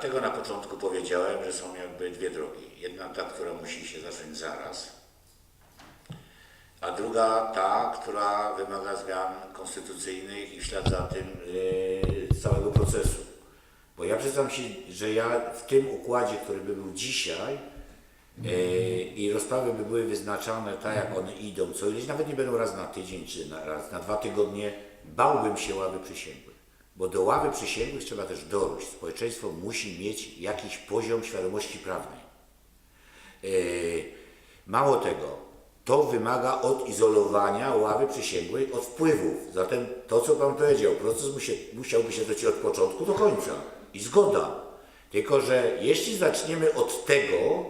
Dlatego na początku powiedziałem, że są jakby dwie drogi. Jedna ta, która musi się zacząć zaraz, a druga ta, która wymaga zmian konstytucyjnych i w ślad za tym yy, całego procesu. Bo ja przyznam się, że ja w tym układzie, który by był dzisiaj yy, i rozprawy by były wyznaczane tak, jak one idą, co ileś, nawet nie będą raz na tydzień czy na, raz na dwa tygodnie, bałbym się ławy przysięgłych. Bo do ławy przysięgłych trzeba też dorość. Społeczeństwo musi mieć jakiś poziom świadomości prawnej. Yy, Mało tego, to wymaga odizolowania ławy przysięgłej od wpływów. Zatem to, co Pan powiedział, proces musi, musiałby się toczyć od początku do końca. I zgoda. Tylko, że jeśli zaczniemy od tego,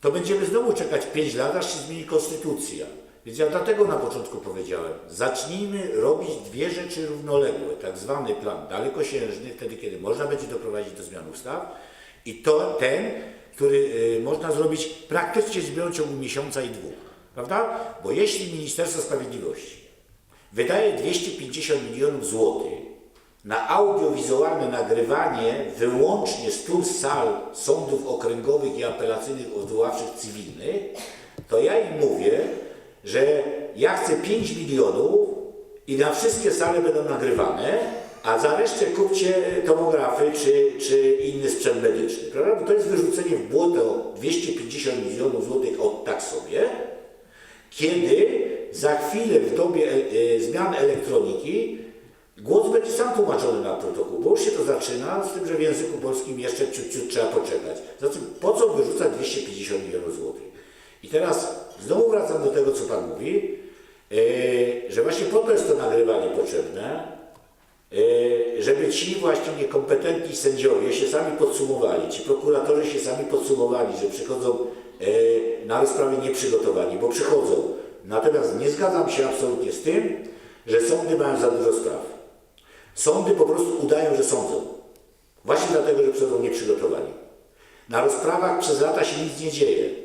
to będziemy znowu czekać 5 lat, aż się zmieni konstytucja. Więc ja dlatego na początku powiedziałem, zacznijmy robić dwie rzeczy równoległe, tak zwany plan dalekosiężny, wtedy kiedy można będzie doprowadzić do zmian ustaw i to ten, który y, można zrobić praktycznie w ciągu miesiąca i dwóch. Prawda? Bo jeśli Ministerstwo Sprawiedliwości wydaje 250 milionów złotych na audiowizualne nagrywanie wyłącznie 100 sal sądów okręgowych i apelacyjnych odwoławczych cywilnych, to ja im mówię, że ja chcę 5 milionów i na wszystkie sale będą nagrywane, a za resztę kupcie tomografy czy, czy inny sprzęt medyczny. Prawda? Bo to jest wyrzucenie w błoto 250 milionów złotych od tak sobie, kiedy za chwilę w dobie e, e, zmian elektroniki głos będzie sam tłumaczony na protokół, bo już się to zaczyna, z tym, że w języku polskim jeszcze ciut, ciut trzeba poczekać. Zatem po co wyrzucać 250 milionów złotych? I teraz znowu wracam do tego, co Pan mówi, e, że właśnie po to jest to nagrywanie potrzebne, e, żeby ci właśnie niekompetentni sędziowie się sami podsumowali, ci prokuratorzy się sami podsumowali, że przychodzą e, na rozprawy nieprzygotowani, bo przychodzą. Natomiast nie zgadzam się absolutnie z tym, że sądy mają za dużo spraw. Sądy po prostu udają, że sądzą. Właśnie dlatego, że przychodzą nieprzygotowani. Na rozprawach przez lata się nic nie dzieje.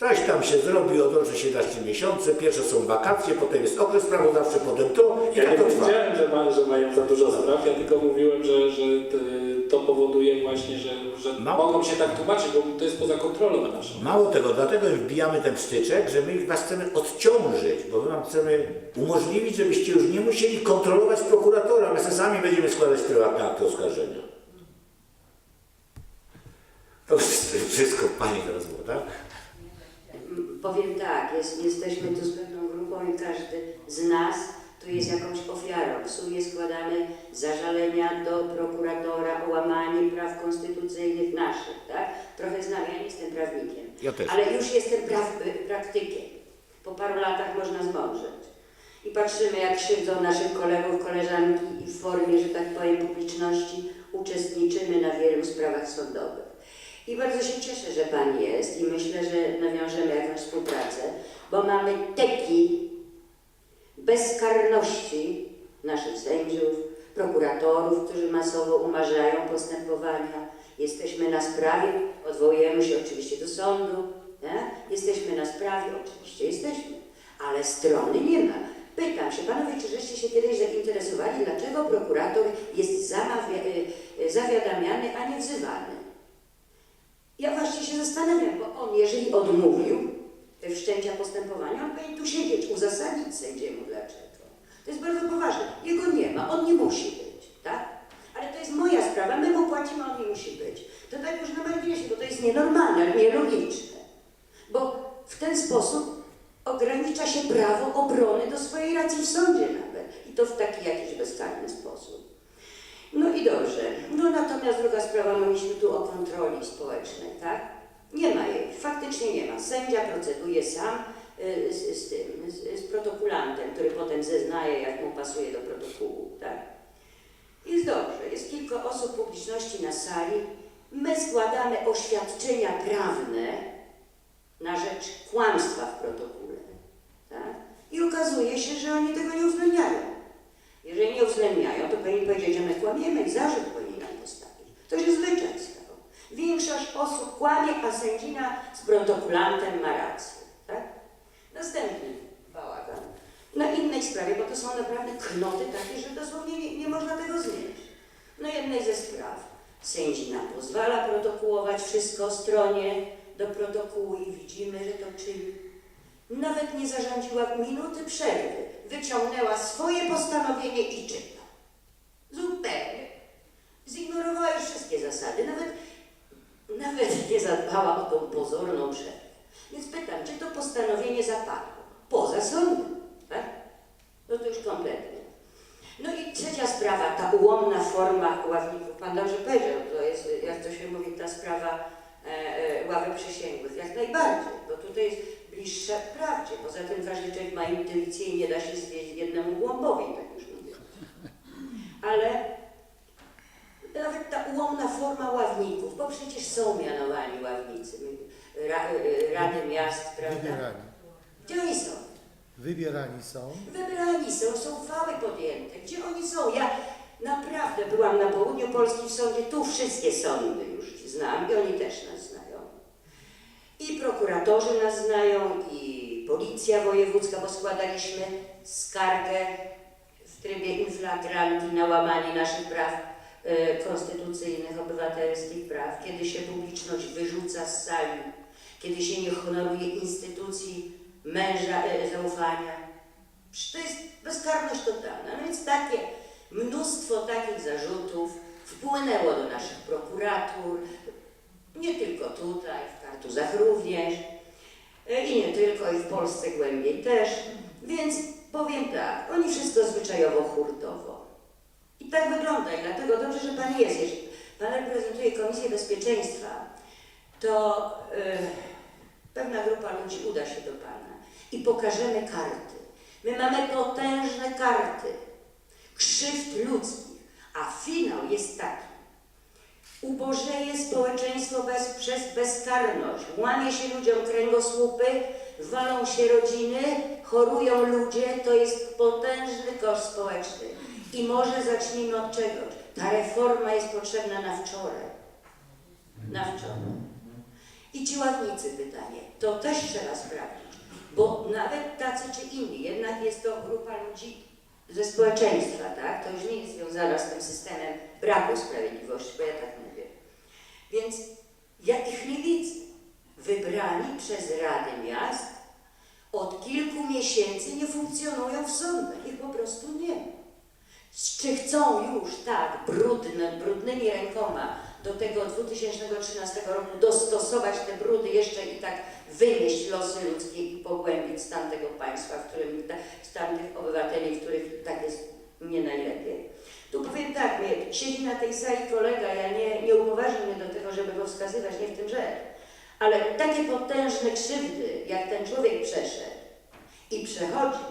Coś tam się zrobi, odroczy się na 3 miesiące, pierwsze są wakacje, potem jest okres sprawozdawczy, potem to i Ja tak nie to trwa. powiedziałem, że, ma, że mają za dużo spraw, ja tylko mówiłem, że, że t- to powoduje właśnie, że, że Mało- mogą się tak tłumaczyć, bo to jest poza kontrolą naszą. Mało tego, dlatego wbijamy ten psztyczek, że my was chcemy odciążyć, bo my wam chcemy umożliwić, żebyście już nie musieli kontrolować prokuratora, my sami będziemy składać prywatne akty oskarżenia. To wszystko Pani teraz było, tak? Powiem tak, jest, jesteśmy tu z pewną grupą i każdy z nas tu jest jakąś ofiarą. W sumie składamy zażalenia do prokuratora o łamanie praw konstytucyjnych naszych, tak? Trochę znam, ja nie jestem prawnikiem, Ja ale już jestem praw, praktykiem. Po paru latach można zmądrzeć. I patrzymy, jak krzywdzą naszych kolegów, koleżanki i w formie, że tak powiem, publiczności uczestniczymy na wielu sprawach sądowych. I bardzo się cieszę, że Pan jest i myślę, że nawiążemy jakąś współpracę, bo mamy teki bezkarności naszych sędziów, prokuratorów, którzy masowo umarzają postępowania. Jesteśmy na sprawie, odwołujemy się oczywiście do sądu, nie? jesteśmy na sprawie, oczywiście jesteśmy, ale strony nie ma. Pytam się, panowie, czy żeście się kiedyś zainteresowali, dlaczego prokurator jest y, y, zawiadamiany, a nie wzywany? Ja właśnie się zastanawiam, bo on, jeżeli odmówił wszczęcia postępowania, on powinien tu siedzieć, uzasadnić sędziemu dlaczego. To jest bardzo poważne. Jego nie ma, on nie musi być, tak? Ale to jest moja sprawa, my mu płacimy, on nie musi być. To tak już na marginesie, bo to jest nienormalne, nielogiczne. Bo w ten sposób ogranicza się prawo obrony do swojej racji w sądzie nawet. I to w taki jakiś bezkarny sposób. No i dobrze. No natomiast druga sprawa, mówiliśmy tu o kontroli społecznej, tak? Nie ma jej, faktycznie nie ma. Sędzia proceduje sam y, z, z tym, z, z protokulantem, który potem zeznaje, jak mu pasuje do protokołu, tak? Jest dobrze, jest kilka osób publiczności na sali. My składamy oświadczenia prawne na rzecz kłamstwa w protokole, tak? I okazuje się, że oni tego nie uwzględniają. Jeżeli nie uwzględniają, powinni powiedzieć, że my kłamiemy i zarzut powinni nam postawić. To się zwyczaj stał. Większość osób kłamie, a sędzina z protokolantem ma rację. Tak? Następny bałagan. Na innej sprawie, bo to są naprawdę knoty takie, że dosłownie nie, nie można tego znieść. Na jednej ze spraw Sędzina pozwala protokołować wszystko stronie do protokołu i widzimy, że to czyni. Nawet nie zarządziła minuty przerwy. Wyciągnęła swoje postanowienie i czyta. Zupełnie. Zignorowała już wszystkie zasady. Nawet, nawet nie zadbała o tą pozorną przerwę. Więc pytam, czy to postanowienie zapadło? Poza sądem, tak? No to już kompletnie. No i trzecia sprawa, ta ułomna forma ławników. Pan dobrze powiedział, to jest, jak to się mówi, ta sprawa e, e, ławy przysięgłych. Jak najbardziej, bo tutaj jest bliższa prawdzie. Poza tym każdy człowiek ma intuicję i nie da się zwieść jednemu głąbowi, tak już. Ale nawet ta ułomna forma ławników, bo przecież są mianowani ławnicy, ra, e, rady miast, prawda? Wybierani. Gdzie oni są? Wybierani są. Wybrani są, są uchwały podjęte. Gdzie oni są? Ja naprawdę byłam na południu Polski w sądzie, tu wszystkie sądy już znam i oni też nas znają. I prokuratorzy nas znają, i policja wojewódzka, bo składaliśmy skargę w trybie inflagranti na łamanie naszych praw e, konstytucyjnych, obywatelskich praw, kiedy się publiczność wyrzuca z sali, kiedy się nie honoruje instytucji męża e, zaufania. To jest bezkarność totalna. No więc takie mnóstwo takich zarzutów wpłynęło do naszych prokuratur, nie tylko tutaj, w Kartuzach również, e, i nie tylko, i w Polsce głębiej też. Więc powiem tak, oni wszystko zwyczajowo hurtowo. I tak wygląda i dlatego dobrze, że Pan jest. Jeśli Pan reprezentuje Komisję Bezpieczeństwa, to e, pewna grupa ludzi uda się do Pana i pokażemy karty. My mamy potężne karty krzywd ludzkich, a finał jest taki. Ubożeje społeczeństwo bez, przez bezkarność, łamie się ludziom kręgosłupy, walą się rodziny, chorują ludzie, to jest potężny koszt społeczny. I może zacznijmy od czegoś. Ta reforma jest potrzebna na wczoraj. Na wczoraj. I ci ławnicy pytanie, to też trzeba sprawdzić, bo nawet tacy czy inni, jednak jest to grupa ludzi ze społeczeństwa, tak? To już nie jest związana z tym systemem braku sprawiedliwości, bo ja tak mówię. Więc ja ich nie widzę. Wybrani przez Rady Miast od kilku miesięcy nie funkcjonują w sądach, ich po prostu nie. Czy chcą już tak brudne, brudnymi rękoma do tego 2013 roku dostosować te brudy jeszcze i tak wynieść losy ludzkie i pogłębić stan tego państwa, w którym ta- stan tych obywateli, w których tak jest nie najlepiej. Tu powiem tak, siedzi na tej sali kolega, ja nie, nie upoważnię mnie do tego, żeby go wskazywać, nie w tym rzecz. Ale takie potężne krzywdy, jak ten człowiek przeszedł i przechodzi,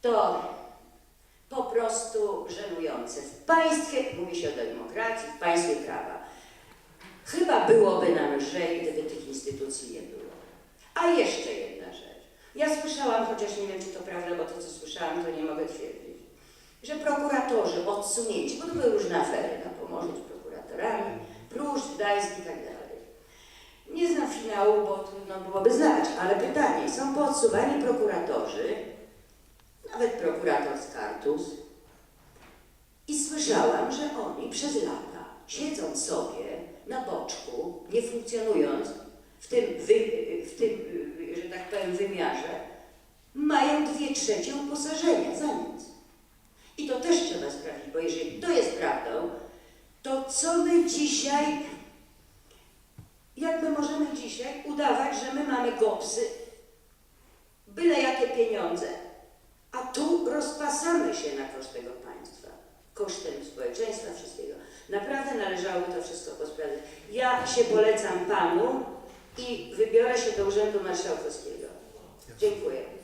to po prostu żenujące. W państwie, mówi się o demokracji, w państwie prawa. Chyba byłoby nam lżej, gdyby tych instytucji nie było. A jeszcze jedna rzecz. Ja słyszałam, chociaż nie wiem, czy to prawda, bo to, co słyszałam, to nie mogę twierdzić, że prokuratorzy odsunięci, bo to były różne afery na Pomorzu z prokuratorami, Pruszcz, Gdańsk i tak dalej. Bo trudno byłoby znać, ale pytanie, są poodsuwani prokuratorzy, nawet prokurator z Kartus. I słyszałam, że oni przez lata, siedząc sobie na boczku, nie funkcjonując w tym, wy, w tym że tak powiem, wymiarze, mają dwie trzecie uposażenia za nic. I to też trzeba sprawdzić, bo jeżeli to jest prawdą, to co my dzisiaj, jak my możemy dzisiaj udawać, że my mamy gopsy, byle jakie pieniądze, a tu rozpasamy się na koszt tego państwa, kosztem społeczeństwa, wszystkiego. Naprawdę należałoby to wszystko posprawdzić. Ja się polecam Panu i wybiorę się do Urzędu Marszałkowskiego. Dziękuję.